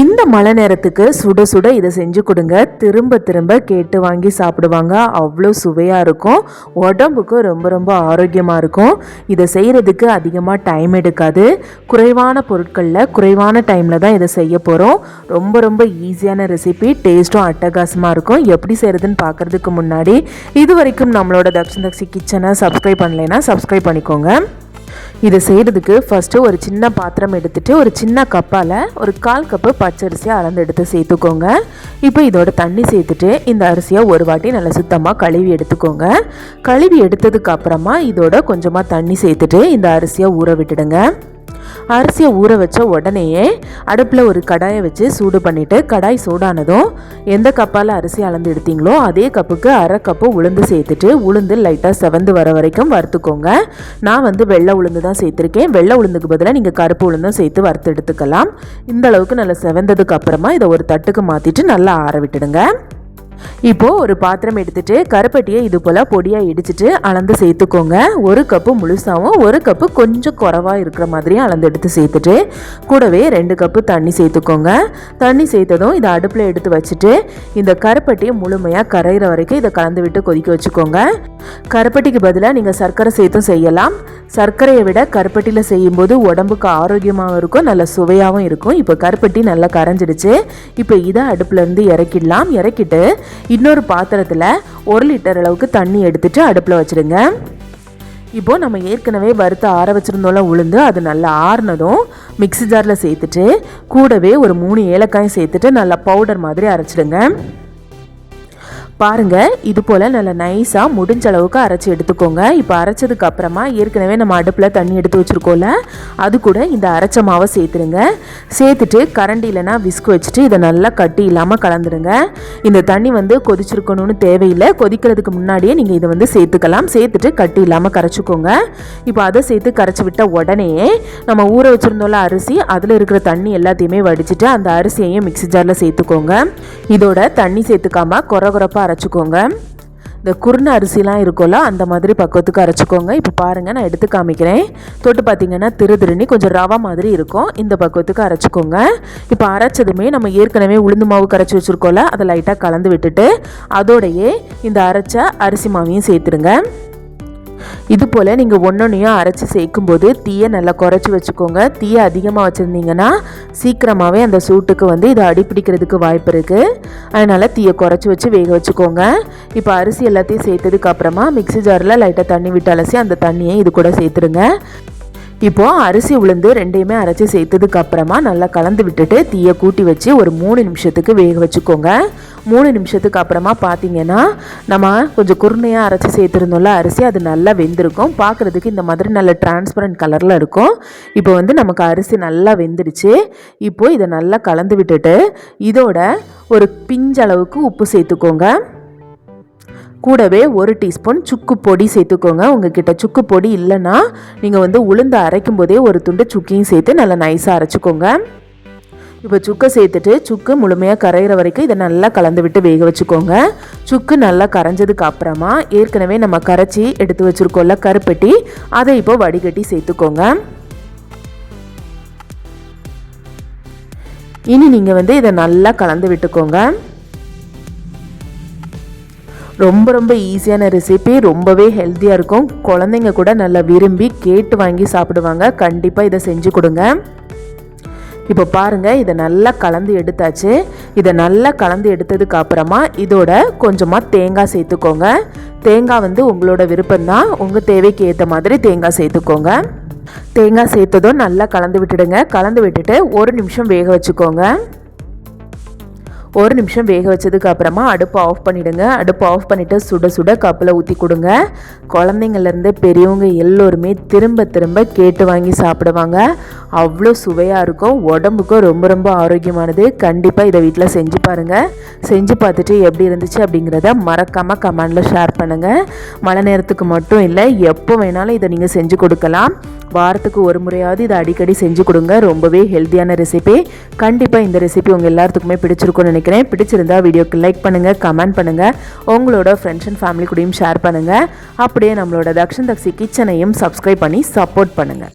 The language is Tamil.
இந்த மழை நேரத்துக்கு சுட சுட இதை செஞ்சு கொடுங்க. திரும்ப திரும்ப கேட்டு வாங்கி சாப்பிடுவாங்க. அவ்வளோ சுவையாக இருக்கும். உடம்புக்கும் ரொம்ப ரொம்ப ஆரோக்கியமாக இருக்கும். இதை செய்கிறதுக்கு அதிகமாக டைம் எடுக்காது. குறைவான பொருட்களில் குறைவான டைமில் தான் இதை செய்ய போகிறோம் ரொம்ப ரொம்ப ஈஸியான ரெசிபி டேஸ்ட்டும் அட்டகாசமாக இருக்கும். எப்படி செய்கிறதுன்னு பார்க்குறதுக்கு முன்னாடி இது வரைக்கும் நம்மளோட தக்ஷன் தக்ஷி கிச்சனை சப்ஸ்கிரைப் பண்ணலைன்னா சப்ஸ்கிரைப் பண்ணிக்கோங்க. இதை செய்கிறதுக்கு ஃபஸ்ட்டு ஒரு சின்ன பாத்திரம் எடுத்துகிட்டு ஒரு சின்ன கப்பால் ஒரு கால் கப்பு பச்சரிசியை அளந்து எடுத்து சேர்த்துக்கோங்க. இப்போ இதோட தண்ணி சேர்த்துட்டு இந்த அரிசியை ஒரு வாட்டி நல்லா சுத்தமாக கழுவி எடுத்துக்கோங்க. கழுவி எடுத்ததுக்கு அப்புறமா இதோட கொஞ்சமாக தண்ணி சேர்த்துட்டு இந்த அரிசியை ஊற விட்டுடுங்க. அரிசியை ஊற வச்ச உடனேயே அடுப்பில் ஒரு கடாயை வச்சு சூடு பண்ணிவிட்டு கடாய் சூடானதும் எந்த கப்பால் அரிசி அளந்து எடுத்தீங்களோ அதே கப்புக்கு அரை கப்பு உளுந்து சேர்த்துட்டு உளுந்து லைட்டாக செவந்து வர வரைக்கும் வறுத்துக்கோங்க. நான் வந்து வெள்ளை உளுந்து தான் சேர்த்துருக்கேன். வெள்ளை உளுந்துக்கு பதிலாக நீங்கள் கருப்பு உளுந்தும் சேர்த்து வறுத்து எடுத்துக்கலாம். இந்த அளவுக்கு நல்லா செவந்ததுக்கு அப்புறமா இதை ஒரு தட்டுக்கு மாற்றிட்டு நல்லா ஆற விட்டுடுங்க. இப்போது ஒரு பாத்திரம் எடுத்துகிட்டு கருப்பட்டியை இது போல் பொடியாக இடிச்சிட்டு அளந்து சேர்த்துக்கோங்க. ஒரு கப்பு முழுசாகவும் ஒரு கப்பு கொஞ்சம் குறவாக இருக்கிற மாதிரியும் அளந்து எடுத்து சேர்த்துட்டு கூடவே ரெண்டு கப்பு தண்ணி சேர்த்துக்கோங்க. தண்ணி சேர்த்ததும் இதை அடுப்பில் எடுத்து வச்சுட்டு இந்த கருப்பட்டியை முழுமையாக கரையிற வரைக்கும் இதை கலந்து விட்டு கொதிக்க வச்சுக்கோங்க. கருப்பட்டிக்கு பதிலாக நீங்கள் சர்க்கரை சேர்த்தும் செய்யலாம். சர்க்கரையை விட கருப்பட்டியில் செய்யும்போது உடம்புக்கு ஆரோக்கியமாகவும் இருக்கும் நல்ல சுவையாகவும் இருக்கும். இப்போ கருப்பட்டி நல்லா கரைஞ்சிடுச்சு. இப்போ இதை அடுப்புலேருந்து இறக்கிடலாம். இறக்கிட்டு இன்னொரு பாத்திரத்தில் ஒரு லிட்டர் அளவுக்கு தண்ணி எடுத்துட்டு அடுப்பில் வச்சுடுங்க. இப்போது நம்ம ஏற்கனவே வறுத்து ஆற வச்சுருந்தோம்ல உளுந்து அது நல்லா ஆறுனதும் மிக்சி ஜாரில் சேர்த்துட்டு கூடவே ஒரு மூணு ஏலக்காயும் சேர்த்துட்டு நல்லா பவுடர் மாதிரி அரைச்சிடுங்க. பாருங்கள் இது போல் நல்லா நைஸாக முடிஞ்ச அளவுக்கு அரைச்சி எடுத்துக்கோங்க. இப்போ அரைச்சதுக்கு அப்புறமா ஏற்கனவே நம்ம அடுப்பில் தண்ணி எடுத்து வச்சுருக்கோம்ல அது கூட இந்த அரைச்ச மாவை சேர்த்துருங்க. சேர்த்துட்டு கரண்டி இல்லைனா விஸ்க் வச்சுட்டு இதை நல்லா கட்டி இல்லாமல் கலந்துடுங்க இந்த தண்ணி வந்து கொதிச்சிருக்கணும்னு தேவையில்லை. கொதிக்கிறதுக்கு முன்னாடியே நீங்கள் இதை வந்து சேர்த்துக்கலாம். சேர்த்துட்டு கட்டி இல்லாமல் கரைச்சிக்கோங்க. இப்போ அதை சேர்த்து கரைச்சி விட்ட உடனே நம்ம ஊற வச்சுருந்தோம்ல அரிசி அதில் இருக்கிற தண்ணி எல்லாத்தையுமே வடிச்சிட்டு அந்த அரிசியையும் மிக்சி ஜாரில் சேர்த்துக்கோங்க. இதோட தண்ணி சேர்த்துக்காமல் குறை குறைப்பாக அரைச்சிக்கோங்க. இந்த குருண அரிசிலாம் இருக்கும்ல அந்த மாதிரி பக்குவத்துக்கு அரைச்சிக்கோங்க. இப்போ பாருங்கள் நான் எடுத்து காமிக்கிறேன். தொட்டு பார்த்தீங்கன்னா திரு திருநி கொஞ்சம் ரவா மாதிரி இருக்கும். இந்த பக்குவத்துக்கு அரைச்சிக்கோங்க. இப்போ அரைச்சதுமே நம்ம ஏற்கனவே உளுந்து மாவு கரைச்சி வச்சுருக்கோம்ல அதை லைட்டாக கலந்து விட்டுட்டு அதோடையே இந்த அரைச்ச அரிசி மாவையும் சேர்த்துருங்க இது போல் நீங்கள் ஒன்றொன்றையும் அரைச்சி சேர்க்கும்போது தீயை நல்லா குறைச்சி வச்சுக்கோங்க. தீயை அதிகமாக வச்சுருந்தீங்கன்னா சீக்கிரமாகவே அந்த சூட்டுக்கு வந்து இதை அடிப்பிடிக்கிறதுக்கு வாய்ப்பு இருக்குது அதனால் தீயை குறைச்சி வச்சு வேக வச்சுக்கோங்க. இப்போ அரிசி எல்லாத்தையும் சேர்த்ததுக்கப்புறமா மிக்சி ஜாரில் லைட்டாக தண்ணி விட்டு அலசி அந்த தண்ணியை இது கூட சேர்த்துருங்க இப்போது அரிசி உளுந்து ரெண்டையுமே அரைச்சி சேர்த்ததுக்கு அப்புறமா நல்லா கலந்து விட்டுட்டு தீயை கூட்டி வச்சு ஒரு மூணு நிமிஷத்துக்கு வேக வச்சுக்கோங்க. மூணு நிமிஷத்துக்கு அப்புறமா பார்த்தீங்கன்னா நம்ம கொஞ்சம் குருணையாக அரைச்சி சேர்த்துருந்தோம்ல அரிசி அது நல்லா வெந்திருக்கும். பார்க்குறதுக்கு இந்த மாதிரி நல்ல டிரான்ஸ்பரண்ட் கலரில் இருக்கும். இப்போ வந்து நமக்கு அரிசி நல்லா வெந்துடுச்சு. இப்போது இதை நல்லா கலந்து விட்டுட்டு இதோட ஒரு பிஞ்சளவுக்கு உப்பு சேர்த்துக்கோங்க. கூடவே ஒரு டீஸ்பூன் சுக்கு பொடி சேர்த்துக்கோங்க. உங்ககிட்ட சுக்கு பொடி இல்லைன்னா நீங்கள் வந்து உளுந்து அரைக்கும் போதே ஒரு துண்டு சுக்கியும் சேர்த்து நல்லா நைஸாக அரைச்சிக்கோங்க. இப்போ சுக்கை சேர்த்துட்டு சுக்கு முழுமையாக கரையிற வரைக்கும் இதை நல்லா கலந்து விட்டு வேக வச்சுக்கோங்க. சுக்கு நல்லா கரைஞ்சதுக்கு அப்புறமா ஏற்கனவே நம்ம கரைச்சி எடுத்து வச்சுருக்கோம்ல கருப்பட்டி அதை இப்போ வடிகட்டி சேர்த்துக்கோங்க. இனி நீங்கள் வந்து இதை நல்லா கலந்து விட்டுக்கோங்க. ரொம்ப ரொம்ப ஈஸியான ரெசிபி ரொம்பவே ஹெல்த்தியாக இருக்கும். குழந்தைங்க கூட நல்லா விரும்பி கேட்டு வாங்கி சாப்பிடுவாங்க. கண்டிப்பாக இதை செஞ்சு கொடுங்க. இப்போ பாருங்கள் இதை நல்லா கலந்து எடுத்தாச்சு. இதை நல்லா கலந்து எடுத்ததுக்கு அப்புறமா இதோட கொஞ்சமாக தேங்காய் சேர்த்துக்கோங்க. தேங்காய் வந்து உங்களோட விருப்பம்தான். உங்கள் தேவைக்கு ஏற்ற மாதிரி தேங்காய் சேர்த்துக்கோங்க. தேங்காய் சேர்த்ததும் நல்லா கலந்து விட்டுடுங்க. கலந்து விட்டுட்டு ஒரு நிமிஷம் வேக வச்சுக்கோங்க. ஒரு நிமிஷம் வேக வச்சதுக்கு அப்புறமா அடுப்பு ஆஃப் பண்ணிவிடுங்க அடுப்பு ஆஃப் பண்ணிவிட்டு சுட சுட கப்பில் ஊற்றி கொடுங்க. குழந்தைங்கள்லேருந்து பெரியவங்க எல்லோருமே திரும்ப திரும்ப கேட்டு வாங்கி சாப்பிடுவாங்க. அவ்வளோ சுவையாக இருக்கும். உடம்புக்கும் ரொம்ப ரொம்ப ஆரோக்கியமானது. கண்டிப்பாக இதை வீட்டில் செஞ்சு பாருங்கள் செஞ்சு பார்த்துட்டு எப்படி இருந்துச்சு அப்படிங்கிறத மறக்காமல் கமெண்டில் ஷேர் பண்ணுங்கள் மழை நேரத்துக்கு மட்டும் இல்லை எப்போ வேணாலும் இதை நீங்கள் செஞ்சு கொடுக்கலாம். வாரத்துக்கு ஒரு முறையாவது இதை அடிக்கடி செஞ்சு கொடுங்க. ரொம்பவே ஹெல்த்தியான ரெசிபி கண்டிப்பாக இந்த ரெசிபி உங்கள் எல்லாத்துக்குமே பிடிச்சிருக்கும்னு நினைக்கிறேன். பிடிச்சிருந்தா வீடியோக்கு லைக் பண்ணுங்கள் கமெண்ட் பண்ணுங்கள் உங்களோட ஃப்ரெண்ட்ஸ் அண்ட் ஃபேமிலி கூடயும் ஷேர் பண்ணுங்கள் அப்படியே நம்மளோட தக்ஷன் தக்ஷி கிச்சனையும் சப்ஸ்கிரைப் பண்ணி சப்போர்ட் பண்ணுங்கள்